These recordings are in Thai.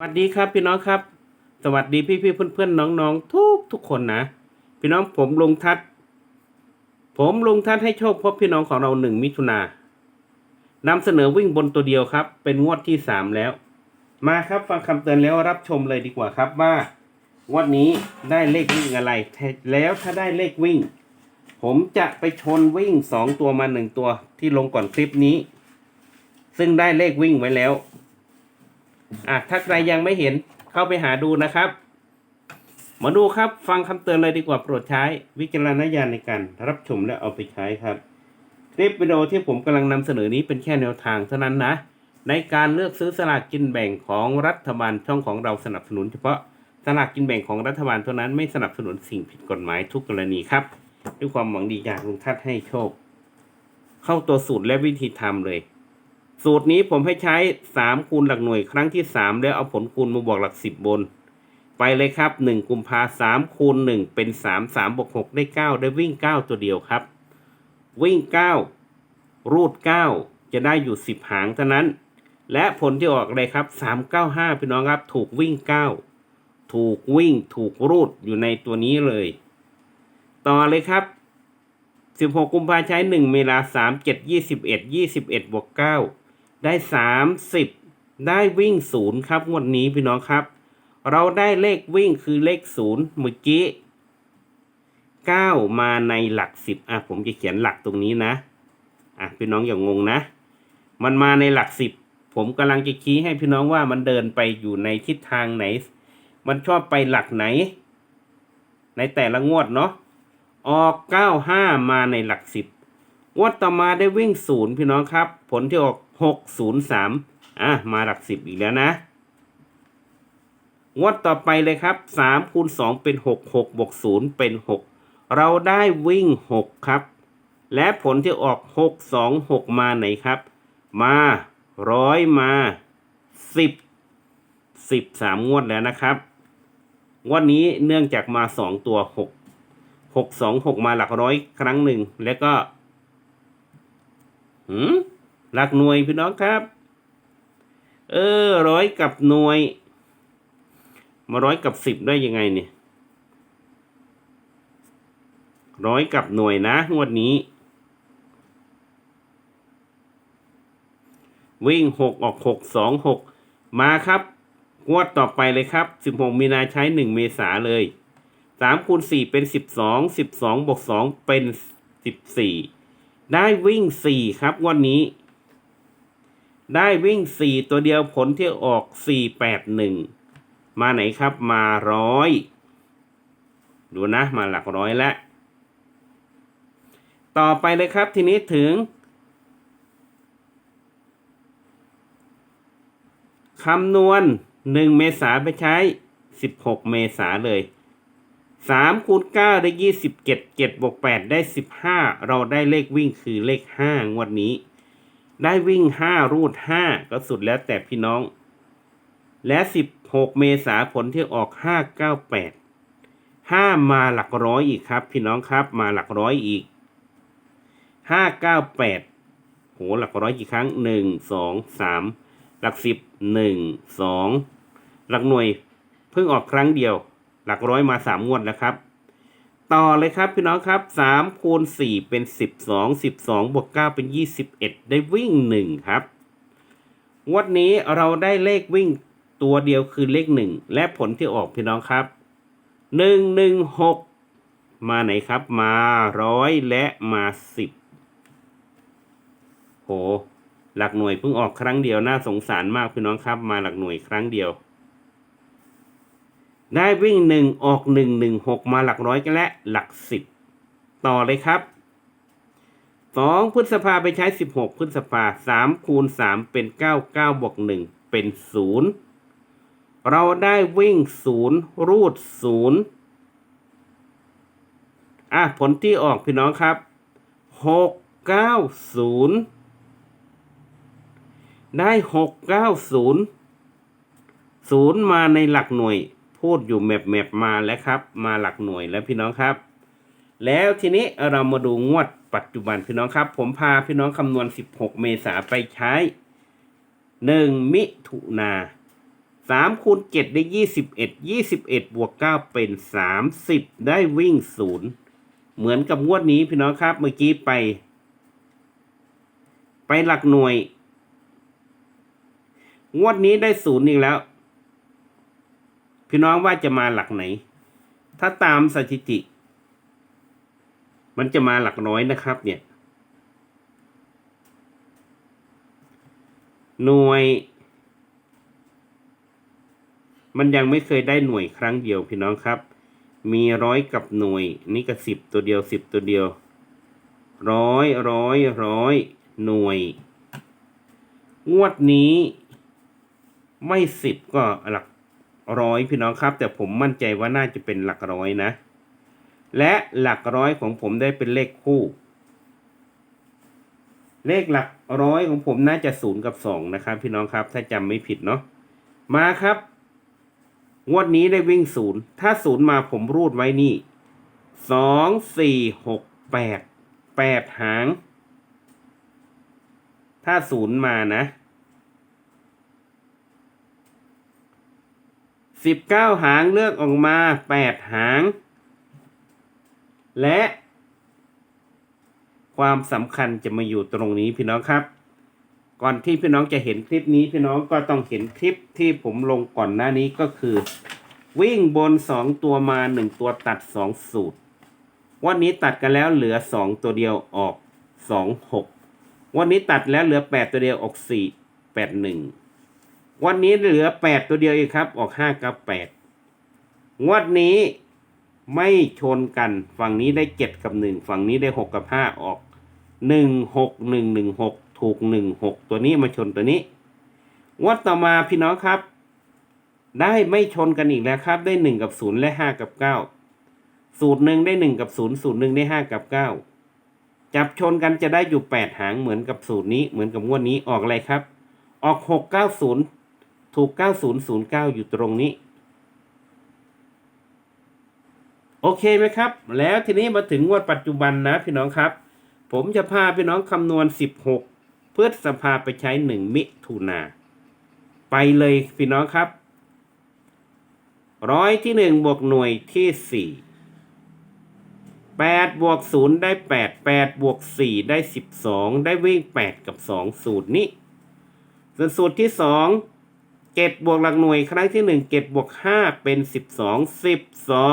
สวัสดีครับพี่น้องครับ สวัสดีพี่พี่เพื่อนเพื่อนๆน้องทุกทุกคนนะ พี่น้องผมลุงทัศน์ผมลุงทัศน์ให้โชคพบพี่น้องของเราหนึ่งมิถุนานำเสนอวิ่งบนตัวเดียวครับ เป็นงวดที่สามแล้ว มาครับฟังคำเตือนแล้วรับชมเลยดีกว่าครับว่า วันนี้ได้เลขวิ่งอะไร แล้วถ้าได้เลขวิ่ง ผมจะไปชนวิ่งสองตัวมาหนึ่งตัวที่ลงก่อนคลิปนี้ ซึ่งได้เลขวิ่งไว้แล้ว อะถ้าใครยังไม่เห็นเข้าไปหาดูนะครับมาดูครับฟังคำเตือนเลยดีกว่าโปรดใช้วิจารณญาณในการรับชมและเอาไปใช้ครับ คลิปวิดีโอที่ผมกำลังนำเสนอนี้เป็นแค่แนวทางเท่านั้นนะ ในการเลือกซื้อสลากกินแบ่งของรัฐบาลช่องของเราสนับสนุน เฉพาะสลากกินแบ่งของรัฐบาลเท่านั้นไม่สนับสนุนสิ่งผิดกฎหมายทุกกรณีครับ ด้วยความหวังดีจากลุงทัดให้โชค เข้าตัวสูตรและวิธีทำเลย สูตรนี้ผมให้ใช้สามคูณหลักหน่วยครั้งที่สามแล้วเอาผลคูณมาบวกหลักสิบบน ไปเลยครับหนึ่งกุมภาสามคูณหนึ่งเป็นสามสามบวกหกได้เก้าได้วิ่งเก้าตัวเดียวครับ วิ่งเก้ารูดเก้าจะได้อยู่สิบหางเท่านั้น และผลที่ออกอะไรครับสามเก้าห้าพี่น้องครับ ถูกวิ่งเก้าถูกวิ่งถูกรูดอยู่ในตัวนี้เลย ต่อเลยครับสิบหกกุมภาใช้หนึ่งเมลาสามเจ็ดยี่สิบเอ็ดยี่สิบเอ็ดบวกเก้า ได้สามสิบได้วิ่งศูนย์ครับงวดนี้พี่น้องครับ เราได้เลขวิ่งคือเลขศูนย์เมื่อกี้เก้ามาในหลักสิบอะผมจะเขียนหลักตรงนี้นะอะพี่น้องอย่างงงนะ มันมาในหลักสิบผมกำลังจะชี้ให้พี่น้องว่ามันเดินไปอยู่ในทิศทางไหน มันชอบไปหลักไหน ในแต่ละงวดเนาะออก 95 มาในหลักสิบ งวดต่อมาได้วิ่งศูนย์พี่น้องครับ ผลที่ออก603อะมาหลักสิบอีกแล้วนะงวดต่อไปเลยครับ3คูณ2เป็น6 6บวก0เป็น6เราได้วิ่ง6ครับ และผลที่ออก6 2 6มาไหนครับ มาร้อยมา10 13งวดแล้วนะครับงวดนี้เนื่องจากมา2ตัว6หกสองหกมาหลักร้อยครั้งหนึ่งแล้วก็ หืมหลักหน่วยพี่น้องครับ เออร้อยกับหน่วย มาร้อยกับสิบได้ยังไงเนี่ยร้อยกับหน่วยนะงวดนี้ วิ่งหกออกหกสองหกมาครับงวดต่อไปเลยครับสิบหกมีนาใช้หนึ่งเมษาเลยสามคูณสี่เป็นสิบสองสิบสองบวกสองเป็นสิบสี่ ได้วิ่งสี่ครับวันนี้ ได้วิ่งสี่ตัวเดียวผลที่ออกสี่แปดหนึ่งมาไหนครับมาร้อยดูนะมาหลักร้อยแล้วต่อไปเลยครับทีนี้ถึงคำนวณหนึ่งเมษาไปใช้สิบหกเมษาเลย สามคูณเก้าได้ยี่สิบเจ็ดเจ็ดบวกแปดได้สิบห้าเราได้เลขวิ่งคือเลขห้างวดนี้ ได้วิ่งห้ารูดห้าก็สุดแล้วแต่พี่น้อง และสิบหกเมษาผลที่ออกห้าเก้าแปดห้ามาหลักร้อยอีกครับ พี่น้องครับมาหลักร้อยอีกห้าเก้าแปดโหหลักร้อยกี่ครั้งหนึ่งสองสามหลักสิบหนึ่งสองหลักหน่วยเพิ่งออกครั้งเดียว หลักร้อยมาสามงวดแล้วครับ ต่อเลยครับพี่น้องครับสามคูณสี่เป็นสิบสองสิบสองบวกเก้าเป็นยี่สิบเอ็ดได้วิ่งหนึ่งครับ งวดนี้เราได้เลขวิ่งตัวเดียวคือเลขหนึ่งและผลที่ออกพี่น้องครับหนึ่งหนึ่งหกมาไหนครับมาร้อยและมาสิบโห หลักหน่วยเพิ่งออกครั้งเดียวน่าสงสารมากพี่น้องครับ มาหลักหน่วยครั้งเดียว ได้วิ่งหนึ่งออกหนึ่งหนึ่งหกมาหลักร้อยกันและหลักสิบต่อเลยครับสองพฤษภาไปใช้สิบหกพฤษภาสามคูณสามเป็นเก้าเก้าบวกหนึ่งเป็นศูนย์เราได้วิ่งศูนย์รูดศูนย์อะผลที่ออกพี่น้องครับหกเก้าศูนย์ได้หกเก้าศูนย์ศูนย์มาในหลักหน่วย พูดอยู่แมปแมปมาแล้วครับ มาหลักหน่วยแล้วพี่น้องครับ แล้วทีนี้เรามาดูงวดปัจจุบันพี่น้องครับ ผมพาพี่น้องคำนวณ 16 เมษาไปใช้ 1 มิถุนาสามคูณเจ็ดได้ยี่สิบเอ็ดยี่สิบเอ็ดบวกเก้าเป็นสามสิบได้วิ่งศูนย์เหมือนกับงวดนี้พี่น้องครับ เมื่อกี้ไป ไปหลักหน่วย งวดนี้ได้ศูนย์อีกแล้ว พี่น้องว่าจะมาหลักไหน ถ้าตามสถิติ มันจะมาหลักน้อยนะครับ เนี่ย หน่วย มันยังไม่เคยได้หน่วยครั้งเดียวพี่น้องครับ มีร้อยกับหน่วย นี่ก็สิบตัวเดียวสิบตัวเดียว ร้อยร้อยร้อยหน่วย งวดนี้ไม่สิบก็หลัก ร้อยพี่น้องครับ แต่ผมมั่นใจว่าน่าจะเป็นหลักร้อยนะ และหลักร้อยของผมได้เป็นเลขคู่ เลขหลักร้อยของผมน่าจะศูนย์กับสองนะครับ พี่น้องครับ ถ้าจำไม่ผิดเนาะมาครับงวดนี้ได้วิ่งศูนย์ถ้าศูนย์มาผมรูดไว้นี่สองสี่หกแปดแปดหาง ถ้าศูนย์มานะ สิบเก้าหางเลือกออกมาแปดหาง และความสำคัญจะมาอยู่ตรงนี้พี่น้องครับ ก่อนที่พี่น้องจะเห็นคลิปนี้พี่น้องก็ต้องเห็นคลิปที่ผมลงก่อนหน้านี้ก็คือ วิ่งบนสองตัวมาหนึ่งตัวตัดสองสูตร วันนี้ตัดกันแล้วเหลือสองตัวเดียวออกสองหกวันนี้ตัดแล้วเหลือแปดตัวเดียวออกสี่แปดหนึ่ง วันนี้เหลือแปดตัวเดียวเอีกครับ ออกห้ากับแปดงวดนี้ไม่ชนกัน ฝั่งนี้ได้เจ็ดกับหนึ่งฝั่งนี้ได้หกกับห้าออกหนึ่งหกหนึ่งหนึ่งหกถูกหนึ่งหกตัวนี้มาชนตัวนี้งวดต่อมาพี่น้องครับ ได้ไม่ชนกันอีกแล้วครับ ได้หนึ่งกับศูนย์และห้ากับเก้าสูตรหนึ่งได้หนึ่งกับศูนย์สูตรหนึ่งได้ห้ากับเก้าจับชนกันจะได้อยู่แปดหางเหมือนกับสูตรนี้เหมือนกับงวดนี้ออกอะไรครับ ออกหกเก้าศูนย์ ถูกเก้าศูนย์ศูนย์เก้าอยู่ตรงนี้ โอเคไหมครับ แล้วทีนี้มาถึงงวดปัจจุบันนะพี่น้องครับ ผมจะพาพี่น้องคำนวณ 16 เพื่อสภาไปใช้ 1 มิถุนา ไปเลยพี่น้องครับ ร้อยที่ 1 บวกหน่วยที่ 4 8บวก0ได้ 8 8บวก4ได้ 12 ได้วิ่ง 8 กับ 2 สูตรนี้ ส่วนสูตรที่ 2 เจ็ดบวกหลักหน่วยครั้งที่1 7บวก5เป็น12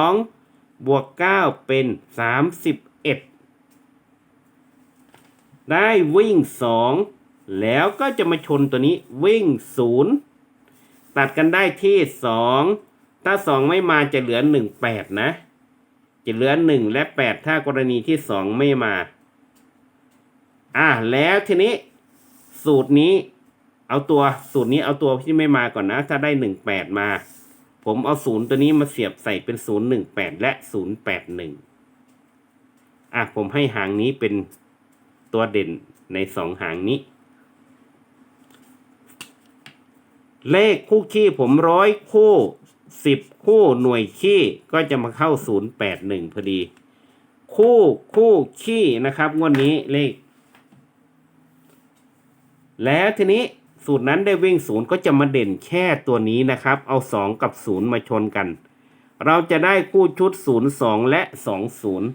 12บวก9เป็น31ได้วิ่ง2แล้วก็จะมาชนตัวนี้วิ่ง0ตัดกันได้ที่2ถ้า2ไม่มาจะเหลือ1 8นะ จะเหลือ1และ8ถ้ากรณีที่2ไม่มา อะแล้วทีนี้สูตรนี้ เอาตัวสูตรนี้เอาตัวที่ไม่มาก่อนนะ ถ้าได้1 8มา ผมเอาศูนย์ตัวนี้มาเสียบใส่เป็น0 1 8แปดและ0 8 1อะผมให้หางนี้เป็นตัวเด่นในสองหางนี้ เลขคู่ขี้ผมร้อยคู่สิบคู่หน่วยขี้ก็จะมาเข้า0 8 1พอดี คู่คู่ขี้นะครับงวดนี้เลข แล้วทีนี้ สูตรนั้นได้วิ่งศูนย์ก็จะมาเด่นแค่ตัวนี้นะครับ เอาสองกับศูนย์มาชนกัน เราจะได้คู่ชุดศูนย์สองและสองศูนย์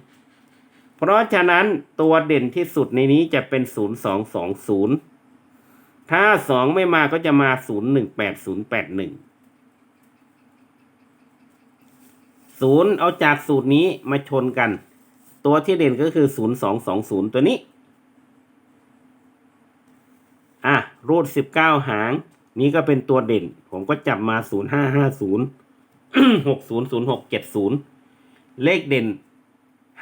เพราะฉะนั้นตัวเด่นที่สุดในนี้จะเป็นศูนย์สองสองศูนย์ถ้าสองไม่มาก็จะมาศูนย์หนึ่งแปดศูนย์แปดหนึ่งศูนย์เอาจากสูตรนี้มาชนกัน ตัวที่เด่นก็คือศูนย์สองสองศูนย์ตัวนี้ อะ รูดสิบเก้าหาง นี้ก็เป็นตัวเด่น ผมก็จับมาศูนย์ห้าห้าศูนย์หกศูนย์ศูนย์หกเจ็ดศูนย์เลขเด่น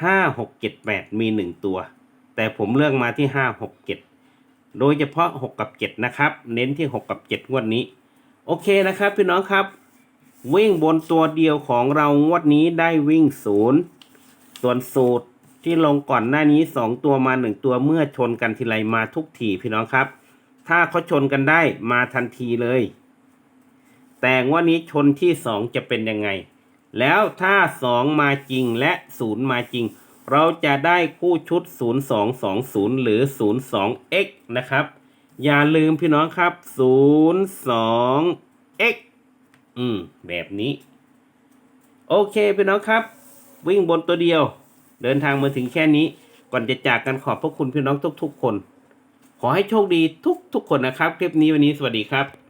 ห้าหกเจ็ดแปดมีหนึ่งตัว แต่ผมเลือกมาที่ห้าหกเจ็ดโดยเฉพาะหกกับเจ็ดนะครับ เน้นที่หกกับเจ็ดงวดนี้ โอเคนะครับพี่น้องครับ วิ่งบนตัวเดียวของเรางวดนี้ได้วิ่งศูนย์ส่วนสูตรที่ลงก่อนหน้านี้สองตัวมาหนึ่งตัวเมื่อชนกันทีไรมาทุกทีพี่น้องครับ ถ้าเขาชนกันได้มาทันทีเลย แต่ว่านี้ชนที่สองจะเป็นยังไง แล้วถ้าสองมาจริงและศูนย์มาจริง เราจะได้คู่ชุด 0220 หรือ 02x นะครับ อย่าลืมพี่น้องครับ 02x อืม แบบนี้ โอเคพี่น้องครับ วิ่งบนตัวเดียว เดินทางมาถึงแค่นี้ก่อนจะจากกันขอบพระคุณพี่น้องทุกๆคน ขอให้โชคดีทุกๆคนนะครับ คลิปนี้วันนี้สวัสดีครับ